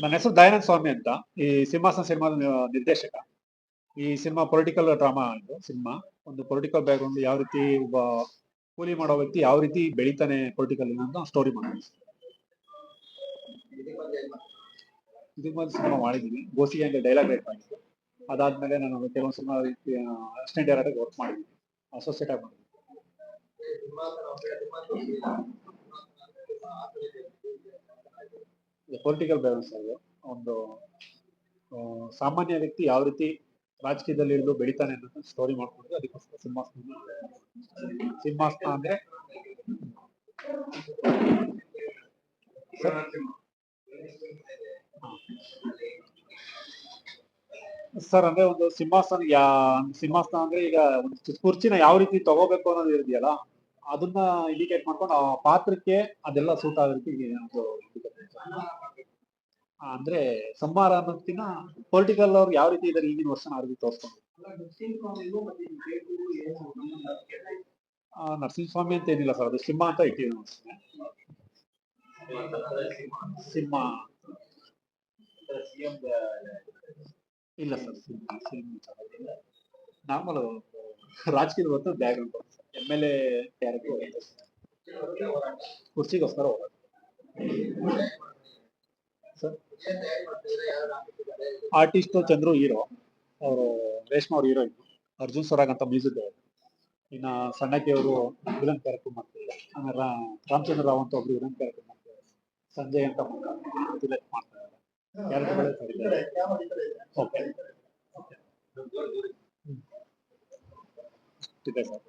ನನ್ನ ಹೆಸರು ದಯಾನಂದ ಸ್ವಾಮಿ ಅಂತ ಈ ಸಿಂಹಾಸನ ಸಿನಿಮಾದ ನಿ- ನಿರ್ದೇಶಕ. ಈ ಸಿನಿಮಾ ಪೊಲಿಟಿಕಲ್ ಡ್ರಾಮಾ ಇದು ಸಿನಿಮಾ. ಒಂದು ಪೊಲಿಟಿಕಲ್ ಬ್ಯಾಕ್ಗ್ರೌಂಡ್ ಯಾವ ರೀತಿ ಒಬ್ಬ ಕೂಲಿ ಮಾಡೋ ವ್ಯಕ್ತಿ ಯಾವ ರೀತಿ ಬೆಳಿತಾನೆ ಪೊಲಿಟಿಕಲ್ ಅಂತ ಸ್ಟೋರಿ ಮಾಡಿ ಇದು ಮೊದಲು ಸಿನಿಮಾ ಮಾಡಿದ್ದೀನಿ. ಗೋಸಿಗೆ ಅಂತ ಡೈಲಾಗ್ ರೈಟ್ ಮಾಡಿದ್ದು. ಅದಾದ್ಮೇಲೆ ನಾನು ಕೆಲವೊಂದು ಸಿನಿಮಾ ರೀತಿ ಅಸಿಸ್ಟೆಂಟ್ ಡೈರೆಕ್ಟರ್ ವರ್ಕ್ ಮಾಡಿದ್ದೀನಿ. ಅಸೋಸಿಯೇಟ್ ಆಗಿ ಮಾಡಿದ್ದೀನಿ ಪೊಲಿಟಿಕಲ್ ಬ್ಯಾಲೆನ್ಸ್ ಆಗಿದೆ ಒಂದು ಸಾಮಾನ್ಯ ವ್ಯಕ್ತಿ ಯಾವ ರೀತಿ ರಾಜಕೀಯದಲ್ಲಿ ಇಳಿದು ಬೆಳಿತಾನೆ ಅನ್ನೋದನ್ನ ಸ್ಟೋರಿ ಮಾಡ್ಕೊಂಡು ಅದಕ್ಕೋಸ್ಕರ ಸಿಂಹಾಸನ ಸಿಂಹಾಸನ ಅಂದ್ರೆ ಸರ್, ಅಂದ್ರೆ ಒಂದು ಸಿಂಹಾಸನ, ಯಾ, ಸಿಂಹಾಸನ ಅಂದ್ರೆ ಈಗ ಒಂದು ಕುರ್ಚಿನ ಯಾವ ರೀತಿ ತಗೋಬೇಕು ಅನ್ನೋದು ಇದೆಯಲ್ಲ ಅದನ್ನ ಇಂಡಿಕೇಟ್ ಮಾಡ್ಕೊಂಡು ಆ ಪಾತ್ರಕ್ಕೆ ಅದೆಲ್ಲ ಸೂಟ್ ಆಗೋ ರೀತಿ ಅಂದ್ರೆ ಸಂಹಾರ ಅನ್ನೋದಕ್ಕಿಂತ ಪೊಲಿಟಿಕಲ್ ಅವ್ರು ಯಾವ ರೀತಿ ಇದಾರೆ ಈಗಿನ ವರ್ಷ ಆ ರೀತಿ ತೋರಿಸ್ಕೊಂಡು ನರಸಿಂಹಸ್ವಾಮಿ ಅಂತ ಏನಿಲ್ಲ ಸರ್, ಅದು ಸಿಂಹ ಅಂತ ಇಟ್ಟಿದ್ದೀನಿ ಅಷ್ಟೇ. ಸಿಂಹ. ಇಲ್ಲ ಸರ್ ನಾರ್ಮಲ್ ರಾಜಕೀಯ ಹೊತ್ತು bag M L A character ಕುರ್ಚಿಗೋಸ್ಕರ sir, artist Chandru hero. ಅವರು ರೇಷ್ಮಾ ಅವ್ರ ಹೀರೋಯಿನ್ ಅರ್ಜುನ್ ಸರಾಗ್ ಅಂತ ಮ್ಯೂಸಿಕ್ ಇನ್ನ ಸಣ್ಣಕ್ಕೆ ಅವರು ವಿಲನ್ ಕ್ಯಾರೆಕ್ಟರ್ ಮಾಡ್ತಿದ್ದಾರೆ. ಆಮೇಲೆ ರಾಮಚಂದ್ರ ರಾವ್ ಅಂತ ಒಬ್ರು ವಿಲನ್ ಕ್ಯಾರೆಕ್ಟರ್ ಮಾಡ್ತಿದ್ದಾರೆ. ಸಂಜಯ್ ಅಂತ ವಿಲನ್ ಓಕೆ. ಇದೆ ಸರ್.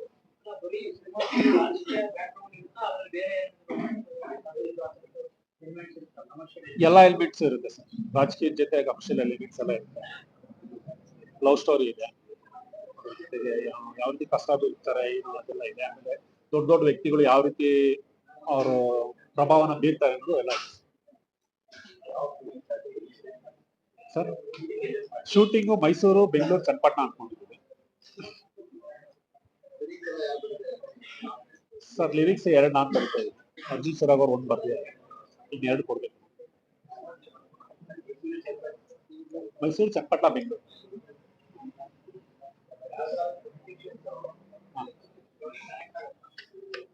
ಎಲ್ಲ ಎಲಿಮೆಂಟ್ಸ್ ಇರುತ್ತೆ ಸರ್. ರಾಜಕೀಯದ ಜೊತೆ ಕಮರ್ಷಿಯಲ್ ಎಲಿಮೆಂಟ್ಸ್ ಎಲ್ಲ ಇರುತ್ತೆ. ಲವ್ ಸ್ಟೋರಿ ಇದೆ. ಜೊತೆಗೆ ಯಾವ- ಯಾವ ರೀತಿ ಕಷ್ಟ ಬೀಳ್ತಾರೆ ಏನು ಅದೆಲ್ಲ ಇದೆ. ಆಮೇಲೆ ದೊಡ್ಡ ದೊಡ್ಡ ವ್ಯಕ್ತಿಗಳು ಯಾವ ರೀತಿ ಅವರು ಪ್ರಭಾವನ ಬೀರ್ತಾರೆ ಅನ್ನೋದು ಎಲ್ಲ ಇದೆ. ಸರ್? ಶೂಟಿಂಗು ಮೈಸೂರು, ಬೆಂಗಳೂರು ಚನ್ನಪಟ್ಟಣ ಅನ್ಕೊಂಡಿದ್ದೀವಿ ಸರ್ ಲಿರಿಕ್ಸ್ ಎರಡು ನಾನ್ ಬರ್ತಾ ಇದೆ ಅರ್ಜುನ್ ಸರ್ ಅವರು ಒಂದು ಬರ್ತಿದ್ದಾರೆ ಇನ್ನೆರಡು ಕೊಡ್ಬೇಕು. ಮೈಸೂರು ಚನ್ನಪಟ್ಟಣ ಬೆಂಗಳೂರು.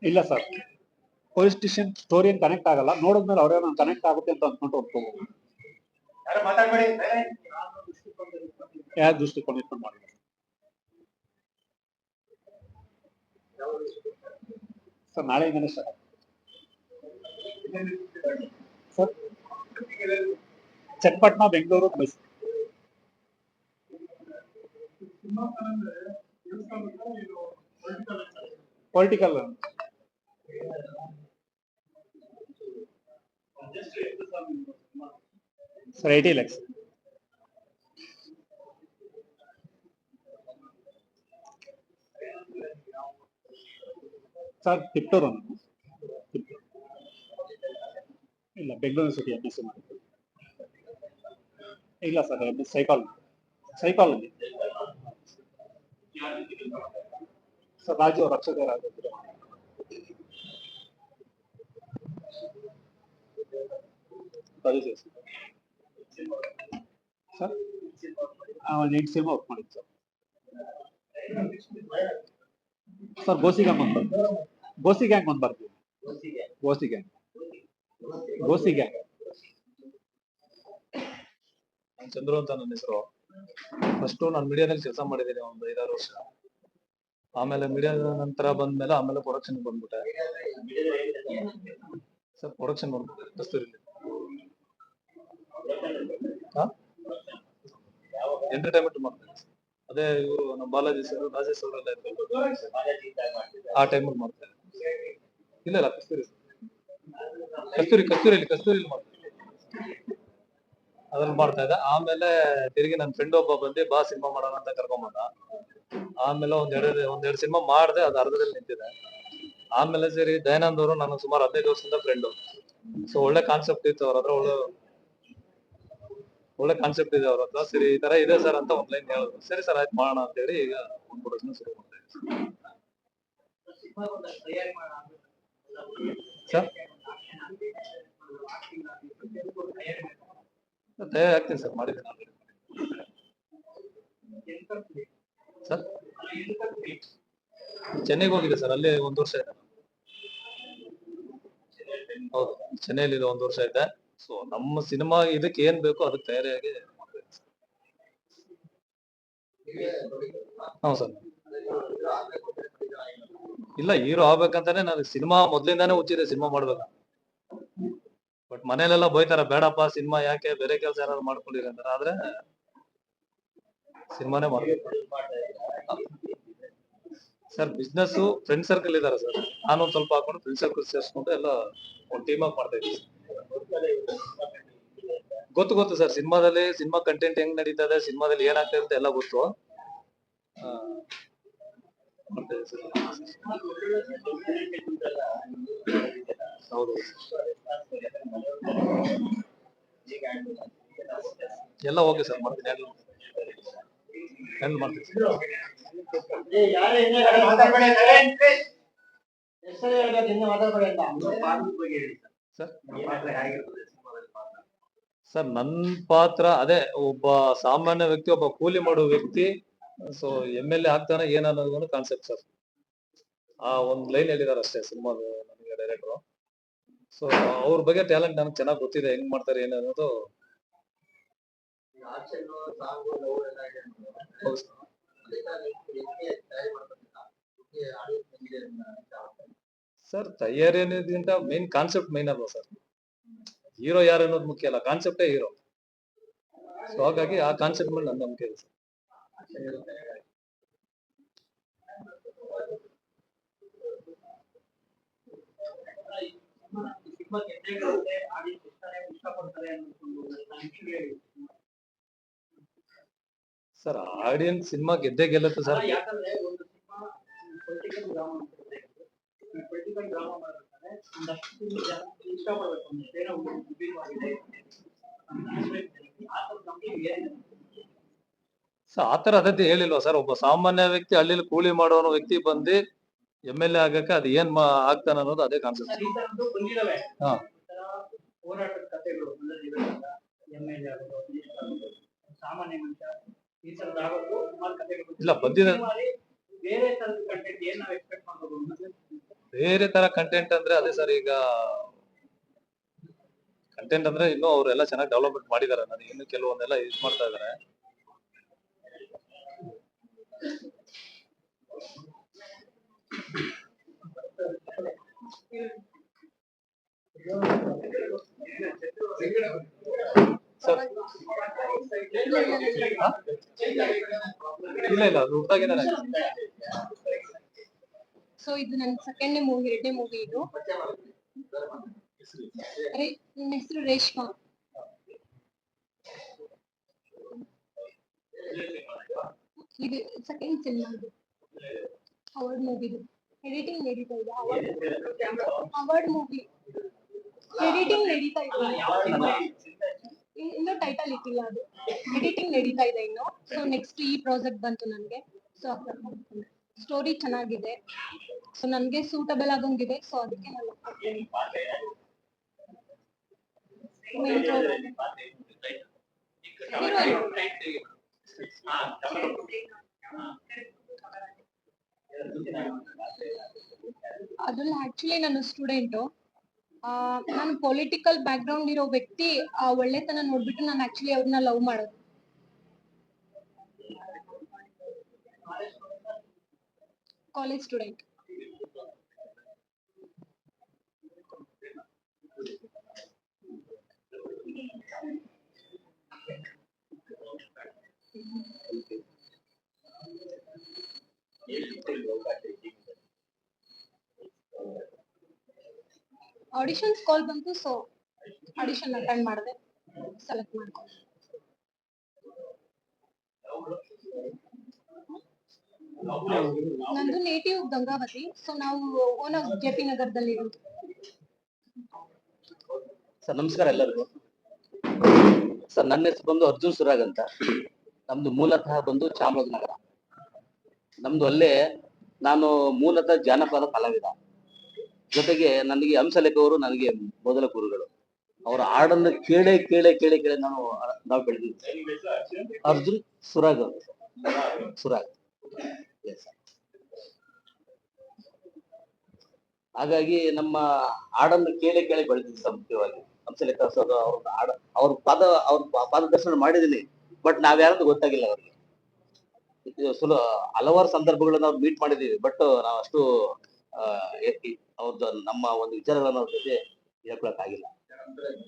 ಇಲ್ಲ ಸರ್. ಪೊಲೀಸ್ ಸ್ಟೇಷನ್ ಸ್ಟೋರಿ ಏನ್ ಕನೆಕ್ಟ್ ಆಗಲ್ಲ. ನೋಡಿದ್ಮೇಲೆ ಅವ್ರೇ ನಾನು ಕನೆಕ್ಟ್ ಆಗುತ್ತೆ ಅಂತ ಅಂದ್ಕೊಂಡು ಒಪ್ಕೋಬಹುದು ಯಾವ ದೃಷ್ಟಿಕೋನ ಇಟ್ಕೊಂಡು ಮಾಡಿ ಸರ್ ನಾಳೆ start sir. Channapatna Bengaluru Mysuru political sir eighty lakhs sir Tiptur ನಾನು ತಿಪ್ಟೂರು. ಇಲ್ಲ Bengaluru city M S C ಮಾಡಿದ್ದು ಇಲ್ಲ sir M S psychology psychology sir Raju Rakshaka Raju Raju sir ಒಂದು ಎಂಟು ಸಿನಿಮಾ ವರ್ಕ್ ಮಾಡಿದ್ದು ಸರ್ ಸರ್ ಗೋಸಿ ಗ್ಯಾಂಗ್ ಒಂದು ಬರ್ತೀವಿ Gosi gang ಒಂದು ಬರ್ತೀವಿ ಗೋಸಿ ಗ್ಯಾಂಗ್ ಗೋಸಿ ಗ್ಯಾಂಗ್ ಚಂದ್ರು ಅಂತ ನನ್ನ ಹೆಸರು. ಫಸ್ಟ್ ನಾನು ಮೀಡಿಯಾದಲ್ಲಿ ಕೆಲಸ ಮಾಡಿದ್ದೀನಿ ಒಂದು ಐದಾರು ವರ್ಷ. ಆಮೇಲೆ ಮೀಡಿಯಾದ ನಂತರ ಬಂದ್ಮೇಲೆ ಆಮೇಲೆ ಪ್ರೊಡಕ್ಷನ್ ಬಂದ್ಬಿಟ್ಟೆ. ಸರ್ ಪ್ರೊಡಕ್ಷನ್ ಮಾಡ್ಬಿಟ್ಟೆ ಕಸ್ತೂರಿಲಿ. ಎಂಟರ್ಟೈನ್ಮೆಂಟ್ ಮಾಡ್ತಾರೆ. ಅದೇ ಇವರು ನಮ್ಮ ಬಾಲಾಜಿ ಸರ್, ರಾಜೇಶ್ ಅವರೆಲ್ಲ ಇರ್ತಾರೆ. ಆ ಟೈಮಲ್ಲಿ ಮಾಡ್ತಾರೆ. ಇಲ್ಲ ಇಲ್ಲ, ಕಸ್ತೂರಿ ಕಸ್ತೂರಿ ಕಸ್ತೂರಿಲಿ ಕಸ್ತೂರಿಲಿ ಮಾಡ್ತಾರೆ. ಅದ್ರಲ್ಲಿ ಮಾಡ್ತಾ ಇದ್ದ. ಆಮೇಲೆ ತಿರುಗಿ ನನ್ನ ಫ್ರೆಂಡ್ ಒಬ್ಬ ಬಂದು, ಬಾ ಸಿನಿಮಾ ಮಾಡೋಣ ಅಂತ ಕರ್ಕೊಂಬಂದ. ಆಮೇಲೆ ಒಂದ್ ಎರಡು ಒಂದ್ ಎರಡು ಸಿನಿಮಾ ಮಾಡಿದೆ, ಅದು ಅರ್ಧದಲ್ಲಿ ನಿಂತಿದೆ. ಆಮೇಲೆ ಸರಿ, ದಯಾನಂದ್ ಅವರು ನಾನು ಸುಮಾರು ಹದಿನೈದು ವರ್ಷದಿಂದ ಫ್ರೆಂಡು ಸೊ ಒಳ್ಳೆ ಕಾನ್ಸೆಪ್ಟ್ ಇತ್ತು ಅವ್ರ ಹತ್ರ, ಒಳ್ಳೆ ಒಳ್ಳೆ ಕಾನ್ಸೆಪ್ಟ್ ಇದೆ ಅವ್ರ ಹತ್ರ. ಸರಿ, ಈ ತರ ಇದೆ ಸರ್ ಅಂತ ಒಂದ್ ಲೈನ್ ಹೇಳಿದ್ರು ಸರಿ ಸರ್, ಆಯ್ತು ಮಾಡೋಣ ಅಂತ ಹೇಳಿ ಈಗ ಒಂದು ಪ್ರೊಡಕ್ಷನ್ ಶುರು ಮಾಡ್ತಾ ಸರ್. ಆಗ್ತೀನಿ ಸರ್? ಮಾಡಿದ್ದೀನಿ ಆಲ್ರೆಡಿ ಸರ್ ಚೆನ್ನೈಗೆ ಹೋಗಿದೆ ಸರ್, ಅಲ್ಲೇ ಒಂದು ವರ್ಷ ಇದೆ. ಹೌದು ಚೆನ್ನೈಲಿ ಒಂದು ವರ್ಷ ಇದ್ದೆ ಸೊ ನಮ್ಮ ಸಿನಿಮಾ ಇದಕ್ಕೆ ಏನ್ ಬೇಕೋ ಅದಕ್ಕೆ ತಯಾರಿಯಾಗಿ. ಹೌದು ಸರ್. ಇಲ್ಲ, ಹೀರೋ ಆಗ್ಬೇಕಂತಾನೆ ನಾನು ಸಿನಿಮಾ ಮೊದ್ಲಿಂದಾನೇ ಹುಚ್ಚಿದೆ ಸಿನಿಮಾ ಮಾಡ್ಬೇಕು. ಬಟ್ ಮನೇಲೆಲ್ಲ ಬೈತಾರ, ಬೇಡಪ್ಪ ಸಿನಿಮಾ ಯಾಕೆ, ಬೇರೆ ಕೆಲಸ ಏನಾದ್ರು ಮಾಡ್ಕೊಂಡಿರಿ ಆದ್ರೆ ಸಿನಿಮಾನೇ ಮಾಡ್ಬೇಕು. ಸರ್ ಬಿಸ್ನೆಸ್ ಫ್ರೆಂಡ್ ಸರ್ಕಲ್ ಇದಾರೆ ಸರ್. ನಾನು ಸ್ವಲ್ಪ ಹಾಕೊಂಡು ಫ್ರೆಂಡ್ ಸರ್ಕಲ್ ಸೇರ್ಸ್ಕೊಂಡು ಎಲ್ಲ ಒಂದ್ ಟೀಮ್ ಆಗಿ ಮಾಡ್ತಾ ಇದ್ದೀವಿ ಗೊತ್ತು ಗೊತ್ತು ಸರ್. ಸಿನಿಮಾದಲ್ಲಿ ಸಿನಿಮಾ ಕಂಟೆಂಟ್ ಹೆಂಗ್ ನಡೀತಾ ಇದೆ ಸಿನಿಮಾದಲ್ಲಿ ಏನಾಗ್ತಾ ಇರುತ್ತೆ ಅಂತ ಎಲ್ಲ ಗೊತ್ತು. ಹೌದು. ಎಲ್ಲ ಓಕೆ ಸರ್ ಮಾಡ್ತೀನಿ. ಹ್ಯಾಂಡಲ್ ಹ್ಯಾಂಡಲ್ ಮಾಡ್ತೀನಿ. ಸರ್. ಸರ್ ನನ್ನ ನನ್ ಪಾತ್ರ ಅದೇ, ಒಬ್ಬ ಸಾಮಾನ್ಯ ವ್ಯಕ್ತಿ, ಒಬ್ಬ ಕೂಲಿ ಮಾಡುವ ವ್ಯಕ್ತಿ ಸೊ ಎಂ ಎಲ್ ಎ ಆಗ್ತಾನೆ ಏನನ್ನೋದು ಕಾನ್ಸೆಪ್ಟ್ ಸರ್. ಆ ಒಂದು ಲೈನ್ ಹೇಳಿದಾರೆ ಅಷ್ಟೇ ಸಿನಿಮಾದ ನನಗೆ ಡೈರೆಕ್ಟ್ರು ಸೊ ಅವ್ರ ಬಗ್ಗೆ ಟ್ಯಾಲೆಂಟ್ ನನಗೆ ಚೆನ್ನಾಗಿ ಗೊತ್ತಿದೆ, ಹೆಂಗ್ ಮಾಡ್ತಾರೆ ಏನನ್ನೋದು. ಸರ್ ತಯಾರಿ ಅನ್ನೋದ್ಕಿಂತ ಮೇನ್ ಕಾನ್ಸೆಪ್ಟ್ ಮೇನ್ ಅಲ್ವಾ ಸರ್? ಹೀರೋ ಯಾರು ಅನ್ನೋದು ಮುಖ್ಯ ಅಲ್ಲ ಕಾನ್ಸೆಪ್ಟೇ ಹೀರೋ ಸೊ ಹಾಗಾಗಿ ಆ ಕಾನ್ಸೆಪ್ಟ್ ಮೇಲೆ ನನ್ನ ನಂಬಿಕೆ ಇದೆ. ಸರ್ ಆಡಿಯನ್ಸ್ ಸಿನಿಮಾ ಗೆದ್ದೇ ಗೆಲ್ಲುತ್ತೆ ಸರ್ ಪೊಲಿಟಿಕಲ್ ಡ್ರಾಮಾ ಒಂದಷ್ಟು ಏನೋ ವಿಭಿನ್ನವಾಗಿದೆ. ಆ ಆತರ ಅದೇ ಹೇಳಿಲ್ವಾ ಸರ್ ಒಬ್ಬ ಸಾಮಾನ್ಯ ವ್ಯಕ್ತಿ ಹಳ್ಳಿಲಿ ಕೂಲಿ ಮಾಡೋನು ವ್ಯಕ್ತಿ ಬಂದು ಎಂ ಎಲ್ ಎ ಆಗಕ್ಕೆ ಅದು ಏನ್ ಆಗ್ತಾನೆ ಅನ್ನೋದು ಅದೇ ಕಾನ್ಸೆಪ್ಟ್ ಹೋರಾಟದ ಕಥೆಗಳು ಸಾಮಾನ್ಯ ಮನುಷ್ಯ ಈ ಆಗೋದು ಸುಮಾರು ಕಥೆಗಳು ಇಲ್ಲ, ಬಂದಿದೆ. ಬೇರೆ ಥರದ ಕಂಟೆಂಟ್ ಏನ್ ನಾವು ಎಕ್ಸ್ಪೆಕ್ಟ್ ಮಾಡ್ಬೋದು ಅನ್ನೋದು ಬೇರೆ ತರ ಕಂಟೆಂಟ್ ಅಂದ್ರೆ ಅದೇ ಸರ್ ಈಗ ಕಂಟೆಂಟ್ ಅಂದ್ರೆ ಇನ್ನೂ ಅವರೆಲ್ಲ ಚೆನ್ನಾಗಿ ಡೆವಲಪ್ಮೆಂಟ್ ಮಾಡಿದ್ದಾರೆ ನನಗೆ ಇನ್ನು ಕೆಲವೊಂದೆಲ್ಲ ಯೂಸ್ ಮಾಡ್ತಾ ಇದಾರೆ. ಸರ್ ಇಲ್ಲ ಇಲ್ಲ, ಅದು ಹುಟ್ಟಾಗಿದ್ದಾನೆ ಸೊ ಇದು ನನ್ನ ಸೆಕೆಂಡ್ ಮೂವಿ ಎರಡನೇ ಮೂವಿ ಇದು. ರೇ ನನ್ನ ಹೆಸರು ರೇಷ್ಮಾ. ಇದು ಸೆಕೆಂಡ್ ಸಿನಿಮಾ ಇದು. ಅವಾರ್ಡ್ ಮೂವಿದು ಎಡಿಟಿಂಗ್ ನಡೀತಾ ಇದೆ. ಅವಾರ್ಡ್ ಮೂವಿ ಎಡಿಟಿಂಗ್ ನಡೀತಾ ಇದೆ. ಇನ್- ಇನ್ನೂ ಟೈಟಲ್ ಇಟ್ಟಿಲ್ಲ ಅದು. ಎಡಿಟಿಂಗ್ ನಡೀತಾ ಇದೆ ಇನ್ನು. ಸೊ ನೆಕ್ಸ್ಟ್ ಈ ಪ್ರಾಜೆಕ್ಟ್ ಬಂತು ನನಗೆ. ಸೊ ಸ್ಟೋರಿ ಚೆನ್ನಾಗಿದೆ. ಸೊ ನನಗೆ ಸೂಟಬಲ್ ಆಗಂಗಿದೆ ಸೊ ಅದಕ್ಕೆ ನಾನು. ಅದ್ರಲ್ಲಿ ಆಕ್ಚುಲಿ ನಾನು ಸ್ಟೂಡೆಂಟು ನಾನು ಪೊಲಿಟಿಕಲ್ ಬ್ಯಾಕ್ ಗ್ರೌಂಡ್ ಇರೋ ವ್ಯಕ್ತಿ, ಆ ಒಳ್ಳೆತನ ನೋಡ್ಬಿಟ್ಟು ನಾನು ಆಕ್ಚುಲಿ ಅವ್ರನ್ನ ಲವ್ ಮಾಡೋದು. ಕಾಲೇಜ್ ಸ್ಟೂಡೆಂಟ್ ಆಡಿಷನ್ಸ್ ಕಾಲ್ ಬಂತು ಸೊ ಆಡಿಷನ್ ಅಟೆಂಡ್ ಮಾಡಿದೆ. ಸೆಲೆಕ್ಟ್ ಮಾಡ್ಕೊಂಡೆ. ನಂದು ನೇಟಿವ್ ಗಂಗಾವತಿ. ಸೊ ನಾವು ಓನ್ ಜೆ ಪಿ ನಗರದಲ್ಲಿ ಸರ್, ನಮಸ್ಕಾರ ಎಲ್ಲರಿಗೂ. ಸರ್, ನನ್ನ ಹೆಸರು ಬಂದು ಅರ್ಜುನ್ ಸುರಾಗ್ ಅಂತ. ನಮ್ದು ಮೂಲತಃ ಬಂದು ಚಾಮರಾಜನಗರ. ನಮ್ದು ಅಲ್ಲೇ ನಾನು ಮೂಲತಃ ಜಾನಪದ ಕಲಾವಿದ. ಜೊತೆಗೆ ನನಗೆ ಹಂಸಲೇಖವರು ನನಗೆ ಮೊದಲ ಗುರುಗಳು. ಅವರ ಹಾಡನ್ನು ಕೇಳೆ ಕೇಳೆ ಕೇಳೆ, ಕೇಳೇ ನಾವು ನಾವು ಬೆಳೆದಿದ್ದೆ ಅರ್ಜುನ್ ಸುರಾಗ್ ಸುರಾಗ್. ಹಾಗಾಗಿ ನಮ್ಮ ಹಾಡನ್ನು ಕೇಳಿ ಕೇಳಿ ಬೆಳೆದಿದ್ದು ಮುಖ್ಯವಾಗಿ. ಹಂಸಲೇಖ ಸರ್ ಅವ್ರ ಹಾಡ, ಅವ್ರ ಪದ, ಅವ್ರ ಪಾದದರ್ಶನ ಮಾಡಿದೀನಿ ಬಟ್ ನಾವ್ಯಾರಂತ ಗೊತ್ತಾಗಿಲ್ಲ ಅವ್ರಿಗೆ. ಸುಲ, ಹಲವಾರು ಸಂದರ್ಭಗಳನ್ನ ನಾವು ಮೀಟ್ ಮಾಡಿದೀವಿ ಬಟ್ ನಾವು ಅಷ್ಟು ಅವ್ರದ್ದು ನಮ್ಮ ಒಂದು ವಿಚಾರಗಳನ್ನ ಅವ್ರ ಜೊತೆ ಹೇಳ್ಕೊಳಕ್ ಆಗಿಲ್ಲ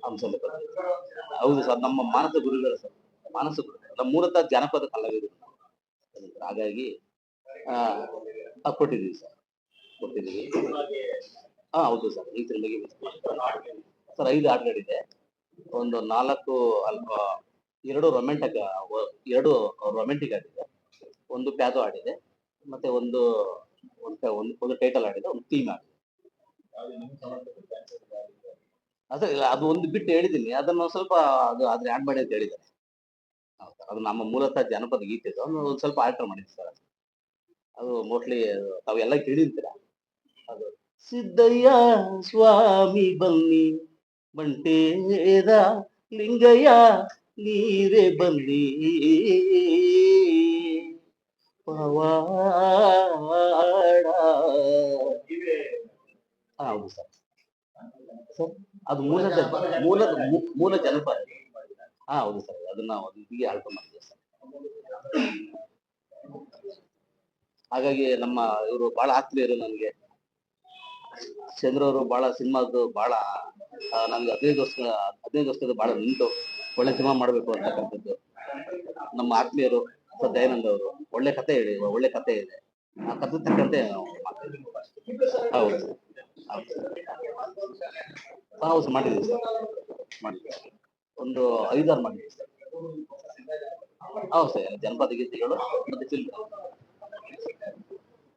ಹಂಸಲೇಖ ಹೌದು ಸರ್, ನಮ್ಮ ಮಾನಸ ಗುರುಗಳು ಸರ್. ಮಾನಸ ಗುರುಗಳು ನಮ್ಮ ಮೂಲತಃ ಜಾನಪದ ಕಲಾವಿದರು. ಹಾಗಾಗಿ ಆ, ಕೊಟ್ಟಿದ್ದೀವಿ ಸರ್. ಕೊಟ್ಟಿದ್ದೀವಿ. ಹಾ ಹೌದು ಸರ್. ಈ ತಿಂಗಳಿಗೆ ಸರ್ ಐದು ಹಾಡುಗಳಿದೆ ಒಂದು ನಾಲ್ಕು ಅಲ್ಪ ಎರಡು ರೊಮ್ಯಾಂಟಿಕ್ ಎರಡು ರೊಮ್ಯಾಂಟಿಕ್ ಆಗಿದೆ. ಒಂದು ಪ್ಯಾದೋ ಆಡಿದೆ ಮತ್ತೆ ಒಂದು ಒಂದು ಒಂದು ಟೈಟಲ್ ಆಡಿದೆ ಒಂದು ಥೀಮ್ ಆಡಿದೆ ಅದೇ ಇಲ್ಲ ಅದು ಒಂದು ಬಿಟ್ಟು ಹೇಳಿದ್ದೀನಿ. ಅದನ್ನ ಸ್ವಲ್ಪ ಅದು ಆದ್ರೆ ಆಡ್ ಮಾಡಿ ಅಂತ ಹೇಳಿದ್ದಾರೆ. ಹೌದು ಅದು ನಮ್ಮ ಮೂಲತಃ ಜನಪದ ಗೀತೆ ಒಂದು ಸ್ವಲ್ಪ ಆಲ್ಟರ್ ಮಾಡಿದ್ವಿ ಸರ್ ಅದು. ಮೋಸ್ಟ್ಲಿ ತಾವೆಲ್ಲ ಕೇಳಿರ್ತೀರ? ಅದು ಸಿದ್ದಯ್ಯ ಸ್ವಾಮಿ ಬನ್ನಿ ಬಂಟೇದ ಲಿಂಗಯ್ಯ ನೀರೇ ಬನ್ನಿ ಪವಾಡ. ಹೌದು ಸರ್. ಸರ್ ಅದು ಮೂಲ ಮೂಲ ಮೂಲ ಜನಪದ. ಹಾ ಹೌದು ಸರ್ ಅದನ್ನ ನಾವು ಹೀಗೆ ಅಲ್ಪ ಮಾಡ್ತೀವಿ ಸರ್. ಹಾಗಾಗಿ ನಮ್ಮ ಇವರು ಬಹಳ ಆತ್ಮೀಯರು ನನಗೆ. ಚಂದ್ರ ಅವರು ಬಹಳ ಸಿನಿಮಾದ್ದು ಬಹಳ ನನ್ಗೆ ಹದಿನೈದು ವರ್ಷ, ಹದಿನೈದು ವರ್ಷದ ಬಹಳ ನಿಂತು ಒಳ್ಳೆ ಸಿನಿಮಾ ಮಾಡ್ಬೇಕು ಅಂತಕ್ಕಂಥದ್ದು. ನಮ್ಮ ಆತ್ಮೀಯರು ಸರ್ ದಯಾನಂದ್ ಅವರು, ಒಳ್ಳೆ ಕತೆ ಹೇಳಿ, ಒಳ್ಳೆ ಕತೆ ಇದೆ. ಆ ಕತೆ ತಕ್ಕಂತೆ. ಹೌದು. ಹೌದು. ಮಾಡಿದ್ದೀವಿ ಸರ್. ಮಾಡಿದ್ದೀವಿ. ಒಂದು ಐದಾರು ಮಾಡಿದ್ದೀವಿ ಸರ್ ಹೌದು ಸರ್, ಜನಪದ ಗೀತೆಗಳು ಮತ್ತೆ ಫಿಲ್ಮ್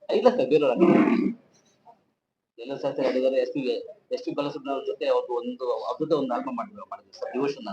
ಇಲ್ಲ ಸರ್, ಬೇರೆ ಎಲ್ಲ ಸಾಥಿ ಹಾಡಿದ್ದಾರೆ S P S P Balasubrahmanya ಜೊತೆ ಅವ್ರದ್ದು ಒಂದು ಅದ್ಭುತ ಒಂದು ಆಲ್ಬಮ್ ಮಾಡಿದ್ರು ಮಾಡಿದ್ರು ಸರ್ ಡಿವೋಷನ್